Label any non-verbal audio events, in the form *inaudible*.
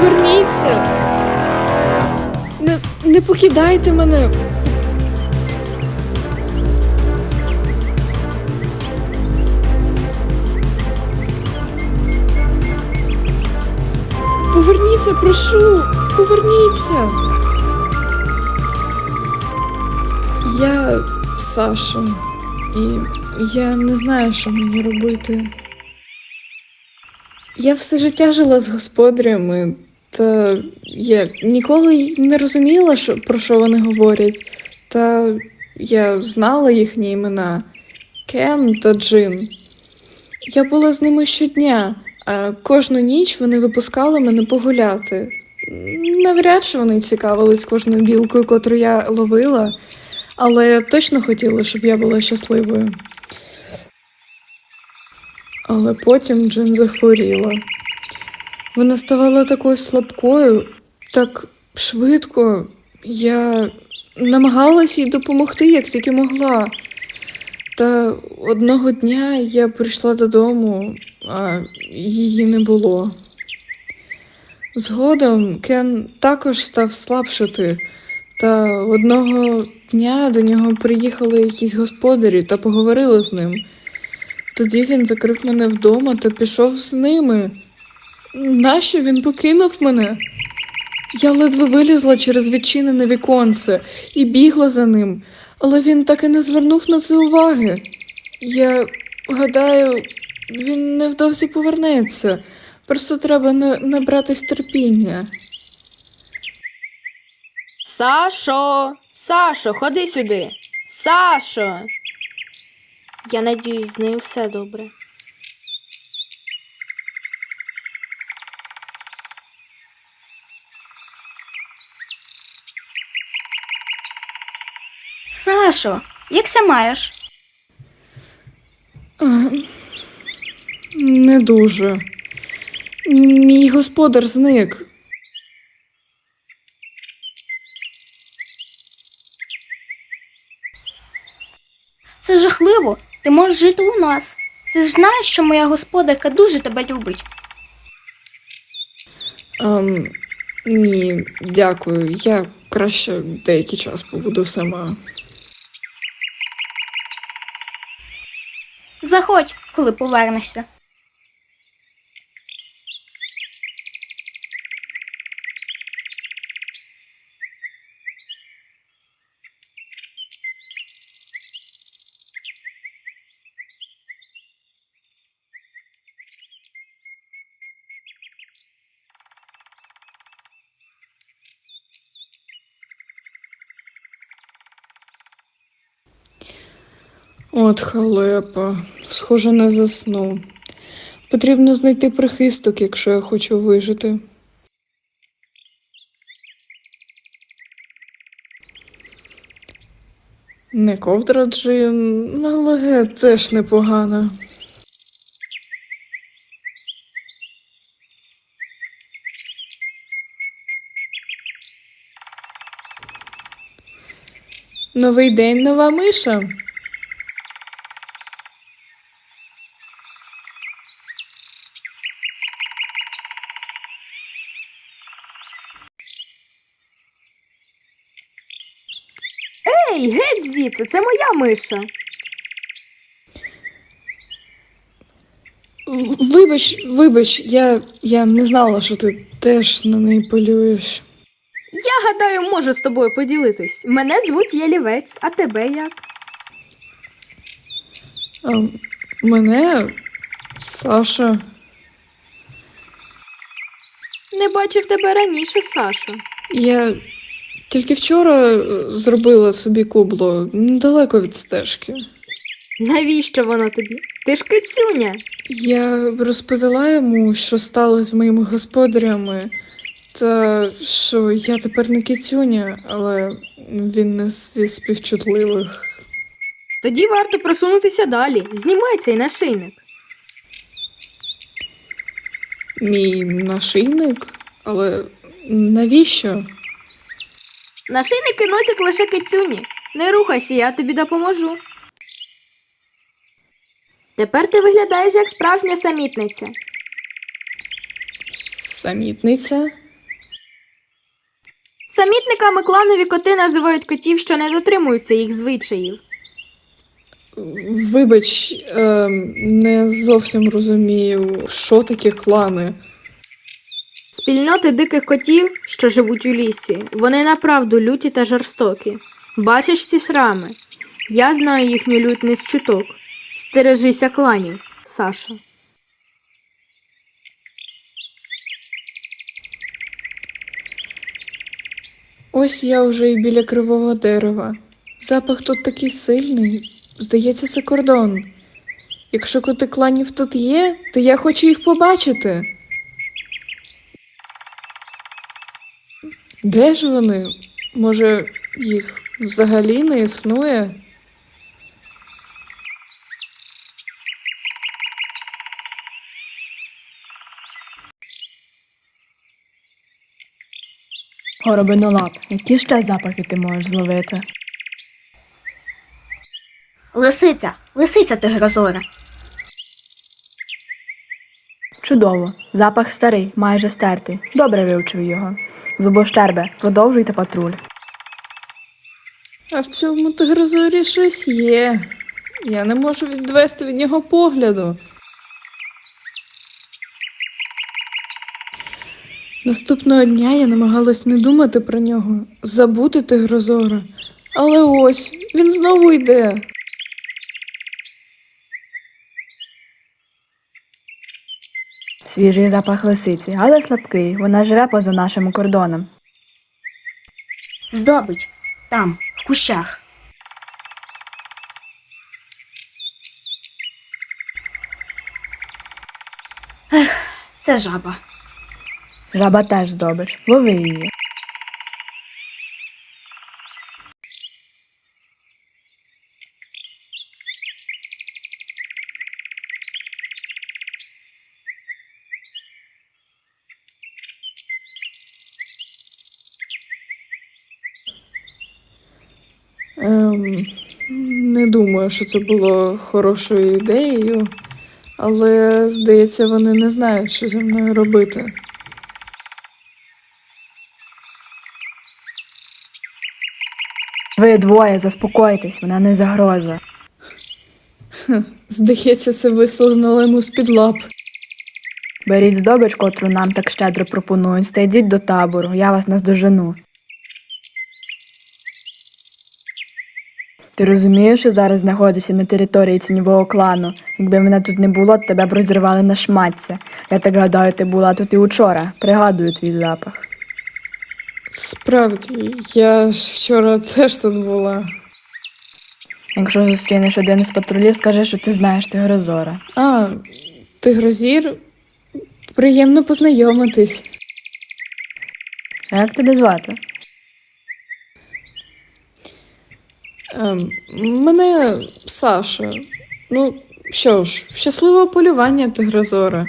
Поверніться. Не, не покидайте мене. Поверніться, прошу, поверніться. Я Саша, і я не знаю, що мені робити. Я все життя жила з господарями, та я ніколи не розуміла, що, про що вони говорять. Та я знала їхні імена Кен та Джин. Я була з ними щодня, а кожну ніч вони випускали мене погуляти. Навряд чи вони цікавились кожною білкою, котру я ловила, але точно хотіли, щоб я була щасливою. Але потім Джин захворіла. Вона ставала такою слабкою, так швидко. Я намагалась їй допомогти, як тільки могла. Та одного дня я прийшла додому, а її не було. Згодом Кен також став слабшати, та одного дня до нього приїхали якісь господарі та поговорили з ним. Тоді він закрив мене вдома та пішов з ними. Нащо він покинув мене? Я ледве вилізла через відчинене віконце і бігла за ним, але він так і не звернув на це уваги. Я гадаю, він невдовзі повернеться. Просто треба не, набратись терпіння. Сашо, Сашо, ходи сюди. Сашо. Я надіюсь, з нею все добре. Сашо, як ся маєш? Не дуже. Мій господар зник. Це жахливо. Ти можеш жити у нас. Ти ж знаєш, що моя господарка дуже тебе любить. Ем, ні, дякую. Я краще деякий час побуду сама. Заходь, коли повернешся. От халепа, схоже, не засну. Потрібно знайти прихисток, якщо я хочу вижити. Не ковдра джин, але теж непогана. Новий день, нова миша. Ей, геть звідси, це моя миша. Вибач, вибач, я, я не знала, що ти теж на неї полюєш. Я гадаю, можу з тобою поділитись. Мене звуть Єлівець, а тебе як? А, мене Саша. Не бачив тебе раніше, Сашо. Я тільки вчора е, зробила собі кубло недалеко від стежки. Навіщо воно тобі? Ти ж кицюня. Я розповіла йому, що стало з моїми господарями, та що я тепер не кицюня, але він не зі співчутливих. Тоді варто просунутися далі. Знімай цей нашийник. Мій нашийник? Але навіщо? Нашийники носять лише кицюні. Не рухайся, я тобі допоможу. Тепер ти виглядаєш як справжня самітниця. Самітниця? Самітниками кланові коти називають котів, що не дотримуються їх звичаїв. Вибач, е, не зовсім розумію, що таке клани. Спільноти диких котів, що живуть у лісі, вони направду люті та жорстокі. Бачиш ці шрами? Я знаю їхню лють з чуток. Стережися кланів, Саша. Ось я вже і біля кривого дерева. Запах тут такий сильний. Здається, це кордон. Якщо коти кланів тут є, то я хочу їх побачити. Де ж вони? Може, їх взагалі не існує? Горобинолап, які ще запахи ти можеш зловити? Лисиця, лисиця тигрозора. Чудово. Запах старий, майже стертий. Добре вивчив його. Зубощербе, продовжуйте патруль. А в цьому тигрозорі щось є. Я не можу відвести від нього погляду. Наступного дня я намагалась не думати про нього, забути тигрозора. Але ось він знову йде. Свіжий запах лисиці, але слабкий. Вона живе поза нашим кордоном. Здобич. Там, в кущах. Ех, це жаба. Жаба теж здобич. Лови її. Ем, не думаю, що це було хорошою ідеєю, але здається, вони не знають, що зі мною робити. Ви двоє, заспокойтесь, вона не загроза. *laughs* Здається, це вислизнуло йому з-під лап. Беріть здобич, котру нам так щедро пропонують, та йдіть до табору, я вас наздожену. Ти розумієш, що зараз знаходишся на території тіньового клану. Якби мене тут не було, тебе б розірвали на шматця. Я так гадаю, ти була тут і учора. Пригадую твій запах. Справді, я ж вчора теж тут була. Якщо зустрінеш один із патрулів, скажи, що ти знаєш тигрозора. А, тигрозір, приємно познайомитись. А як тебе звати? Ем, мене Саша. Ну, що ж, щасливого полювання, тигрозора.